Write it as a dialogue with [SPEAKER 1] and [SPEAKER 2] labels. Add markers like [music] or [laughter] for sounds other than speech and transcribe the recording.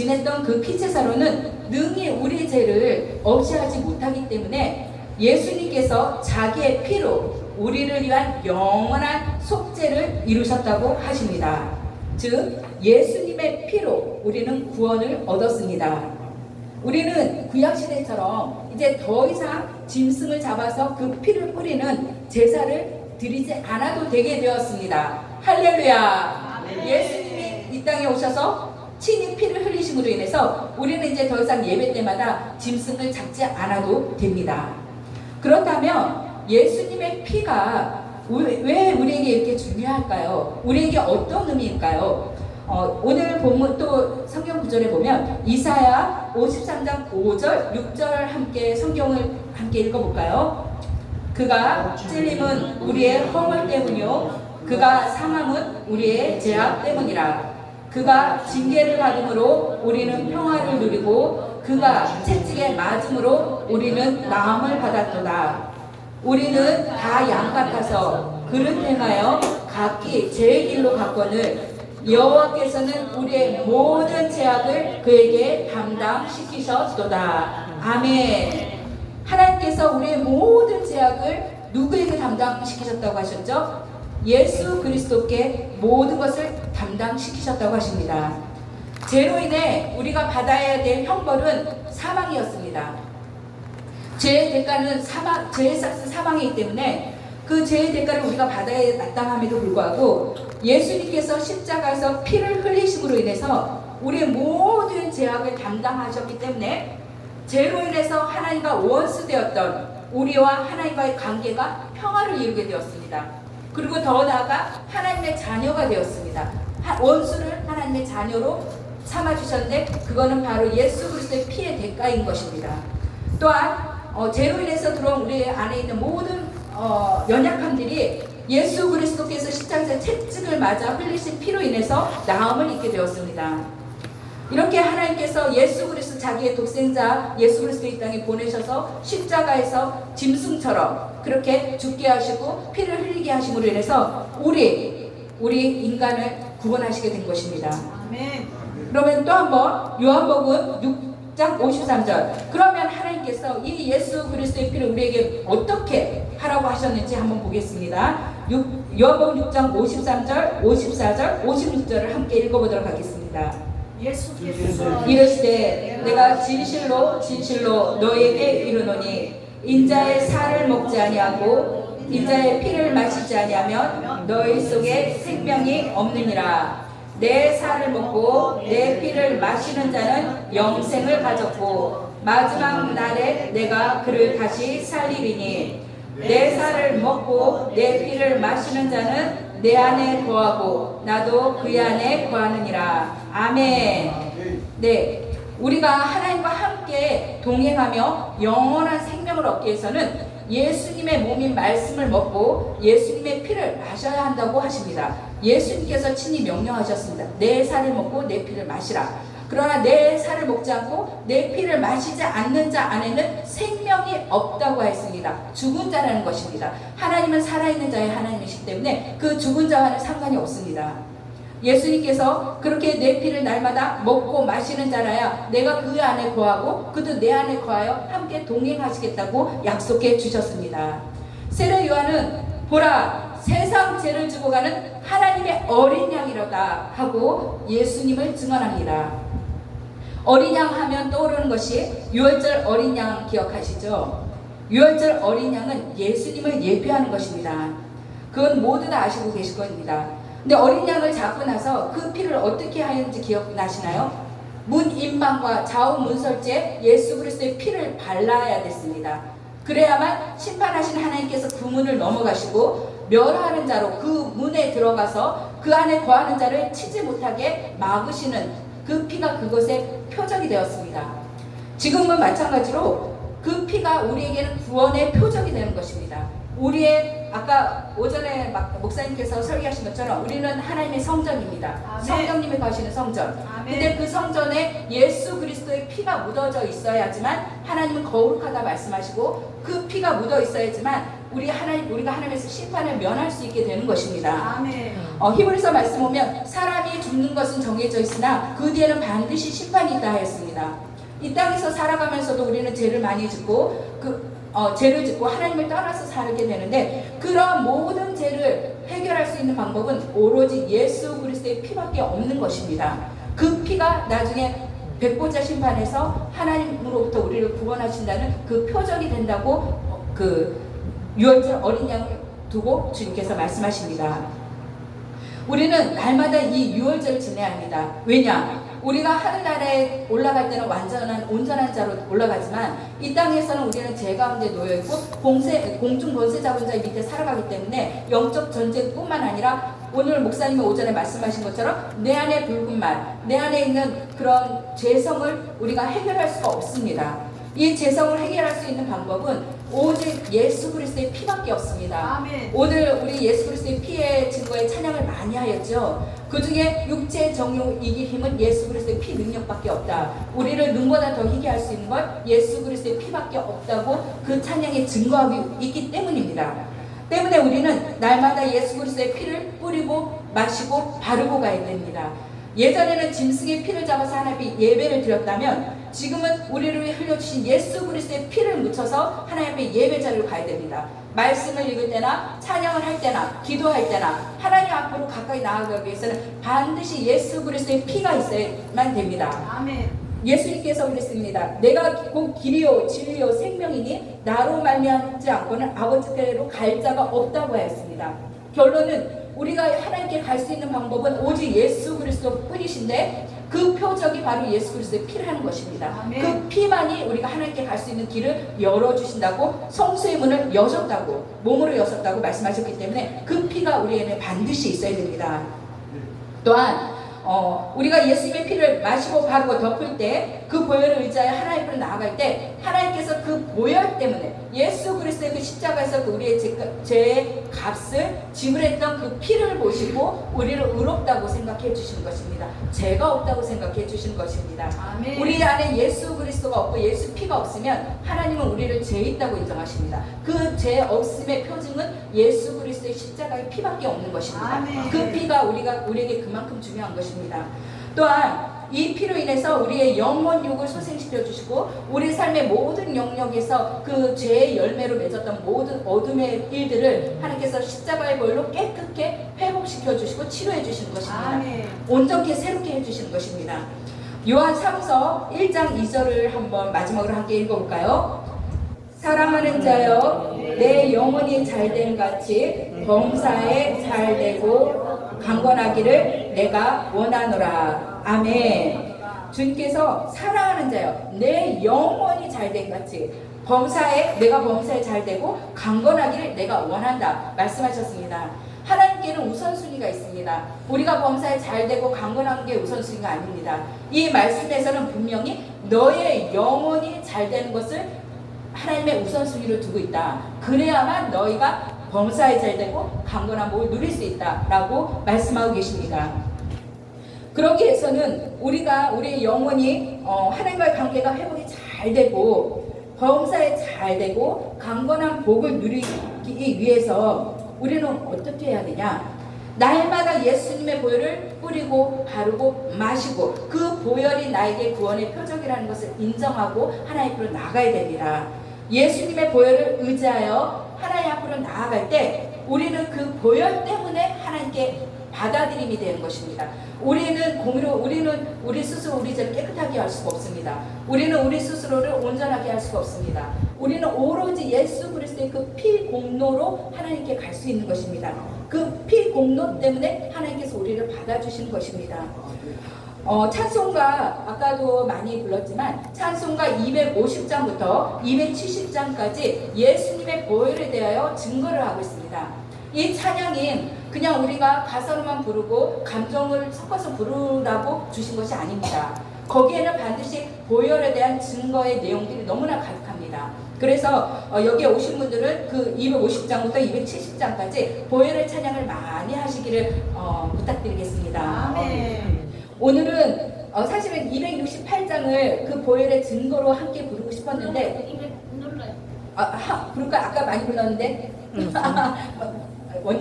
[SPEAKER 1] 지냈던 그 피제사로는 능히 우리의 죄를 없이하지 못하기 때문에 예수님께서 자기의 피로 우리를 위한 영원한 속죄를 이루셨다고 하십니다. 즉 예수님의 피로 우리는 구원을 얻었습니다. 우리는 구약 시대처럼 이제 더 이상 짐승을 잡아서 그 피를 뿌리는 제사를 드리지 않아도 되게 되었습니다. 할렐루야. 예수님이 이 땅에 오셔서 친히 피를 흘리심으로 인해서 우리는 이제 더 이상 예배 때마다 짐승을 잡지 않아도 됩니다. 그렇다면 예수님의 피가 왜 우리에게 이렇게 중요할까요? 우리에게 어떤 의미일까요? 어, 오늘 본문 또 성경 구절에 보면 이사야 53장 5절, 6절 함께 성경을 함께 읽어볼까요? 그가 찔림은 우리의 허물 때문이요 그가 상함은 우리의 죄악 때문이라 그가 징계를 받음으로 우리는 평화를 누리고 그가 채찍에 맞음으로 우리는 나음을 받았도다 우리는 다 양 같아서 그릇 행하여 각기 제 길로 갔거늘 여호와께서는 우리의 모든 죄악을 그에게 담당시키셨도다. 아멘. 하나님께서 우리의 모든 죄악을 누구에게 담당시키셨다고 하셨죠? 예수 그리스도께 모든 것을 담당시키셨다고 하십니다. 죄로 인해 우리가 받아야 될 형벌은 사망이었습니다. 죄의 대가는 사망, 죄의 싹은 사망이기 때문에 그 죄의 대가를 우리가 받아야 마땅함에도 불구하고 예수님께서 십자가에서 피를 흘리심으로 인해서 우리의 모든 죄악을 담당하셨기 때문에 죄로 인해서 하나님과 원수되었던 우리와 하나님과의 관계가 평화를 이루게 되었습니다. 그리고 더 나아가 하나님의 자녀가 되었습니다. 원수를 하나님의 자녀로 삼아 주셨는데 그거는 바로 예수 그리스도의 피의 대가인 것입니다. 또한 어, 죄로 인해서 들어온 우리 안에 있는 모든 어, 연약함들이 예수 그리스도께서 십자가에서 채찍을 맞아 흘리신 피로 인해서 나음을 입게 되었습니다. 이렇게 하나님께서 예수 그리스도 자기의 독생자 예수 그리스도 이 땅에 보내셔서 십자가에서 짐승처럼 그렇게 죽게 하시고 피를 흘리게 하심으로 인해서 우리 우리 인간을 구원하시게 된 것입니다.
[SPEAKER 2] 아멘.
[SPEAKER 1] 그러면 또 한번 요한복음 6장 53절. 그러면 하나님께서 이 예수 그리스도의 피를 우리에게 어떻게 하라고 하셨는지 한번 보겠습니다. 6, 요한복음 6장 53절, 54절, 56절을 함께 읽어보도록 하겠습니다. 이르시되 내가 진실로 진실로 너에게 이르노니 인자의 살을 먹지 아니하고 인자의 피를 마시지 아니하면 너희 속에 생명이 없느니라 내 살을 먹고 내 피를 마시는 자는 영생을 가졌고 마지막 날에 내가 그를 다시 살리리니 내 살을 먹고 내 피를 마시는 자는 내 안에 거하고 나도 그 안에 거하느니라. 아멘. 네. 우리가 하나님과 함께 동행하며 영원한 생명을 얻기 위해서는 예수님의 몸인 말씀을 먹고 예수님의 피를 마셔야 한다고 하십니다. 예수님께서 친히 명령하셨습니다. 내 살을 먹고 내 피를 마시라. 그러나 내 살을 먹지 않고 내 피를 마시지 않는 자 안에는 생명이 없다고 했습니다. 죽은 자라는 것입니다. 하나님은 살아있는 자의 하나님이시기 때문에 그 죽은 자와는 상관이 없습니다. 예수님께서 그렇게 내 피를 날마다 먹고 마시는 자라야 내가 그 안에 거하고 그도 내 안에 거하여 함께 동행하시겠다고 약속해 주셨습니다. 세례 요한은 보라 세상 죄를 지고 가는 하나님의 어린 양이로다 하고 예수님을 증언합니다. 어린 양 하면 떠오르는 것이 유월절 어린 양 기억하시죠? 유월절 어린 양은 예수님을 예표하는 것입니다. 그건 모두 다 아시고 계실 겁니다. 근데 어린 양을 잡고 나서 그 피를 어떻게 하였는지 기억나시나요? 문 임방과 좌우 문설주에 예수 그리스도의 피를 발라야 됐습니다. 그래야만 심판하신 하나님께서 그 문을 넘어가시고 멸하는 자로 그 문에 들어가서 그 안에 거하는 자를 치지 못하게 막으시는 그 피가 그것의 표적이 되었습니다. 지금은 마찬가지로 그 피가 우리에게는 구원의 표적이 되는 것입니다. 우리의 아까 오전에 막 목사님께서 설계하신 것처럼 우리는 하나님의 성전입니다.
[SPEAKER 2] 아멘.
[SPEAKER 1] 성령님이 가시는 성전.
[SPEAKER 2] 아멘.
[SPEAKER 1] 근데 그 성전에 예수 그리스도의 피가 묻어져 있어야지만 하나님은 거룩하다 말씀하시고 그 피가 묻어 있어야지만 우리 하나님 우리가 하나님에서 심판을 면할 수 있게 되는 것입니다.
[SPEAKER 2] 아멘.
[SPEAKER 1] 어, 히브리서 말씀 보면 사람이 죽는 것은 정해져 있으나 그 뒤에는 반드시 심판이 있다 했습니다. 이 땅에서 살아가면서도 우리는 죄를 많이 짓고 그 어, 죄를 짓고 하나님을 떠나서 살게 되는데 그런 모든 죄를 해결할 수 있는 방법은 오로지 예수 그리스도의 피밖에 없는 것입니다. 그 피가 나중에 백보자 심판에서 하나님으로부터 우리를 구원하신다는 그 표적이 된다고 어, 그 유월절 어린 양을 두고 주님께서 말씀하십니다. 우리는 날마다 이 유월절을 지내야 합니다. 왜냐? 우리가 하늘나라에 올라갈 때는 완전한 온전한 자로 올라가지만 이 땅에서는 우리는 죄 가운데 놓여 있고 공세 공중 권세 잡은 자 밑에 살아가기 때문에 영적 전쟁뿐만 아니라 오늘 목사님이 오전에 말씀하신 것처럼 내 안에 붉은 말, 내 안에 있는 그런 죄성을 우리가 해결할 수가 없습니다. 이 죄성을 해결할 수 있는 방법은 오직 예수 그리스도의 피밖에 없습니다.
[SPEAKER 2] 아멘.
[SPEAKER 1] 오늘 우리 예수 그리스도의 피의 증거에 찬양을 많이 하였죠. 그 중에 육체 정욕 이길 힘은 예수 그리스도의 피 능력밖에 없다. 우리를 눈보다 더 희게 할 수 있는 건 예수 그리스도의 피밖에 없다고 그 찬양에 증거하고 있기 때문입니다. 때문에 우리는 날마다 예수 그리스도의 피를 뿌리고 마시고 바르고 가야 됩니다. 예전에는 짐승의 피를 잡아서 하나님 예배를 드렸다면 지금은 우리를 위해 흘려주신 예수 그리스도의 피를 묻혀서 하나님 앞에 예배 자리로 가야 됩니다. 말씀을 읽을 때나 찬양을 할 때나 기도할 때나 하나님 앞으로 가까이 나아가기 위해서는 반드시 예수 그리스도의 피가 있어야만 됩니다.
[SPEAKER 2] 아멘.
[SPEAKER 1] 예수님께서 그랬습니다. 내가 곧 길이요 진리요 생명이니 나로 말미암지 않고는 아버지께로 갈 자가 없다고 하였습니다. 결론은 우리가 하나님께 갈 수 있는 방법은 오직 예수 그리스도 뿐이신데 그 표적이 바로 예수 그리스도의 피라는 것입니다.
[SPEAKER 2] 아멘.
[SPEAKER 1] 그 피만이 우리가 하나님께 갈 수 있는 길을 열어주신다고 성수의 문을 여셨다고 몸으로 여셨다고 말씀하셨기 때문에 그 피가 우리에게 반드시 있어야 됩니다. 또한 어, 우리가 예수님의 피를 마시고 바르고 덮을 때 그 보혈을 의지하여 하나님 앞으로 나아갈 때 하나님께서 그 보혈 때문에 예수 그리스도의 그 십자가에서 그 우리의 죄, 죄의 값을 지불했던 그 피를 보시고 우리를 의롭다고 생각해 주시는 것입니다. 죄가 없다고 생각해 주시는 것입니다.
[SPEAKER 2] 아멘.
[SPEAKER 1] 우리 안에 예수 그리스도가 없고 예수 피가 없으면 하나님은 우리를 죄 있다고 인정하십니다. 그 죄 없음의 표징은 예수 그리스도의 십자가의 피밖에 없는 것입니다.
[SPEAKER 2] 아멘.
[SPEAKER 1] 그 피가 우리가 우리에게 그만큼 중요한 것입니다. 또한 이 피로 인해서 우리의 영혼 욕을 소생시켜 주시고 우리 삶의 모든 영역에서 그 죄의 열매로 맺었던 모든 어둠의 일들을 하나님께서 십자가의 벌로 깨끗게 회복시켜 주시고 치료해 주시는 것입니다.
[SPEAKER 2] 아멘.
[SPEAKER 1] 온전케 새롭게 해 주시는 것입니다. 요한 3서 1장 2절을 한번 마지막으로 함께 읽어볼까요? 사랑하는 자여 내 영혼이 잘됨 같이 범사에 잘되고 강건하기를 내가 원하노라 아멘 주님께서 사랑하는 자여 내 영혼이 잘됨 같이 범사에 내가 범사에 잘되고 강건하기를 내가 원한다 말씀하셨습니다 하나님께는 우선순위가 있습니다. 우리가 범사에 잘 되고 강건한 게 우선순위가 아닙니다. 이 말씀에서는 분명히 너의 영혼이 잘 되는 것을 하나님의 우선순위로 두고 있다. 그래야만 너희가 범사에 잘 되고 강건한 복을 누릴 수 있다라고 말씀하고 계십니다. 그러기 위해서는 우리가 우리의 영혼이 어, 하나님과의 관계가 회복이 잘 되고 범사에 잘 되고 강건한 복을 누리기 위해서 우리는 어떻게 해야 되냐? 날마다 예수님의 보혈을 뿌리고 바르고 마시고 그 보혈이 나에게 구원의 표적이라는 것을 인정하고 하나님 앞으로 나가야 됩니다. 예수님의 보혈을 의지하여 하나님 앞으로 나아갈 때 우리는 그 보혈 때문에 하나님께 받아들임이 되는 것입니다. 우리는 공의로 우리는 우리 스스로 우리 죄를 깨끗하게 할 수가 없습니다. 우리는 우리 스스로를 온전하게 할 수가 없습니다. 우리는 오로지 예수 그리스도의 그 피 공로로 하나님께 갈 수 있는 것입니다. 그 피 공로 때문에 하나님께서 우리를 받아주시는 것입니다. 어, 찬송가 아까도 많이 불렀지만 찬송가 250장부터 270장까지 예수님의 보혈에 대하여 증거를 하고 있습니다. 이 찬양인 그냥 우리가 가사로만 부르고 감정을 섞어서 부르라고 주신 것이 아닙니다. 거기에는 반드시 보혈에 대한 증거의 내용들이 너무나 가득합니다. 그래서 어, 여기에 오신 분들은 그 250장부터 270장까지 보혈의 찬양을 많이 하시기를 어, 부탁드리겠습니다.
[SPEAKER 2] 아멘.
[SPEAKER 1] 오늘은 어, 사실은 268장을 그 보혈의 증거로 함께 부르고 싶었는데
[SPEAKER 3] 눌러요.
[SPEAKER 1] 아, 하, 부를까? 아까 많이 불렀는데? [laughs] 원장